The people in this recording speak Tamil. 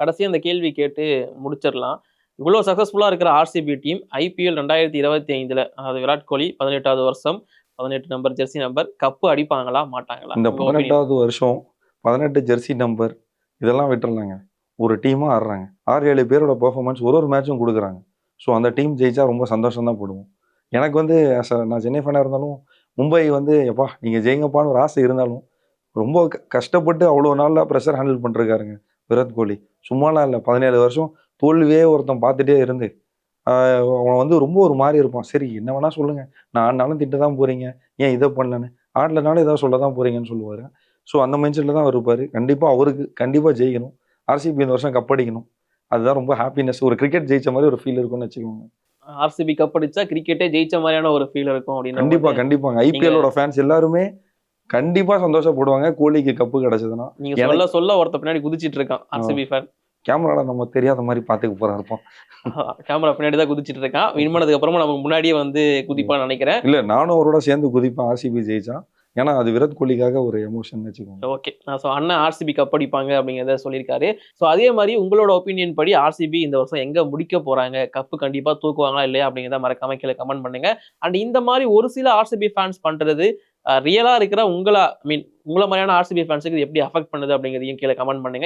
கடைசியா அந்த கேள்வி கேட்டு முடிச்சிடலாம். இவ்வளோ சக்ஸஸ்ஃபுல்லாக இருக்கிற ஆர்சிபி டீம் ஐபிஎல் ரெண்டாயிரத்தி இருபத்தி ஐந்துல அதாவது விராட் கோலி பதினெட்டாவது வருஷம் பதினெட்டு நம்பர் ஜெர்சி நம்பர் கப்பு அடிப்பாங்களா மாட்டாங்களா? இந்த. பதினெட்டாவது வருஷம் பதினெட்டு ஜெர்சி நம்பர் இதெல்லாம் விட்டுறலாங்க. ஒரு டீமாக ஆடுறாங்க. ஆறு ஏழு பேரோட பெர்ஃபார்மன்ஸ் ஒரு ஒரு மேட்சும் கொடுக்குறாங்க. ஸோ அந்த டீம் ஜெயிச்சா ரொம்ப சந்தோஷம் தான் போடுவோம். எனக்கு வந்து நான் சென்னை ஃபேனாக இருந்தாலும் மும்பை வந்து எப்பா நீங்கள் ஜெயிங்கப்பான்னு ஒரு ஆசை இருந்தாலும் ரொம்ப கஷ்டப்பட்டு அவ்வளோ நாளில் ப்ரெஷர் ஹேண்டில் பண்ணிருக்காருங்க. விராட் கோலி. சும்மாலாம் இல்லை. பதினேழு வருஷம் தோல்வியே ஒருத்தன் பார்த்துட்டே இருந்து அவன் வந்து ரொம்ப ஒரு மாதிரி இருப்பான். சரி என்ன வேணா சொல்லுங்க. நான் ஆடினாலும் திட்ட தான் போறீங்க. ஏன் இதை பண்ணலன்னு? ஆடலனாலும் ஏதாவது சொல்ல தான் போறீங்கன்னு சொல்லுவாரு. ஸோ அந்த மைண்ட் தான் அவர் இருப்பாரு. கண்டிப்பா அவருக்கு கண்டிப்பா ஜெயிக்கணும். ஆர்சிபி இந்த வருஷம் கப்படிக்கணும். அதுதான் ரொம்ப ஹாப்பினஸ் ஒரு கிரிக்கெட் ஜெயிச்ச மாதிரி ஒரு ஃபீல் இருக்கும்னு வச்சுக்கோங்க. ஆர்சிபி கப் அடிச்சா கிரிக்கெட்டே ஜெயிச்ச மாதிரியான ஒரு ஃபீல் இருக்கும் அப்படின்னு கண்டிப்பா கண்டிப்பாங்க. ஐபிஎல்லோட ஃபேன்ஸ் எல்லாருமே கண்டிப்பா சந்தோஷப்படுவாங்க. கோலிக்கு கப்பு கிடைச்சதுன்னா. நீங்க சொல்ல சொல்ல ஒருத்த பின்னாடி குதிச்சிட்டு இருக்கான் ஆர்சிபி ஃபேன் கேமரால நம்ம தெரியாத மாதிரி பாத்துக்க போறா இருப்போம் கேமரா பின்னாடி தான் குதிச்சிட்டு இருக்கான். வின் பண்ணதுக்கு அப்புறமா நமக்கு முன்னாடியே வந்து குதிப்பான்னு நினைக்கிறேன். இல்ல நானும் அவரோட சேர்ந்து குதிப்பேன் ஆர்சிபி ஜெயிச்சா. ஏன்னா அது விராட் கோலிக்காக ஒரு எமோஷன் வச்சுக்கோங்க. ஓகே. ஸோ அண்ணன் ஆர்சிபி கப் அடிப்பாங்க அப்படிங்கிறத சொல்லியிருக்காரு. ஸோ அதே மாதிரி உங்களோட ஒப்பீனியன் படி ஆர்சிபி இந்த வருஷம் எங்க முடிக்க போறாங்க? கப்பு கண்டிப்பா தூக்குவாங்களா இல்லையா அப்படிங்கிறத மறக்காம கீழே கமெண்ட் பண்ணுங்க. அண்ட் இந்த மாதிரி ஒரு சில ஆர்சிபி ஃபேன்ஸ் பண்றது ரியலா இருக்கிற உங்களை ஐ மீன் உங்களை மாதிரியான ஆர்சிபி ஃபேன்ஸுக்கு இது எப்படி அஃபெக்ட் பண்ணுது அப்படிங்கிறதையும் கீழே கமெண்ட் பண்ணுங்க.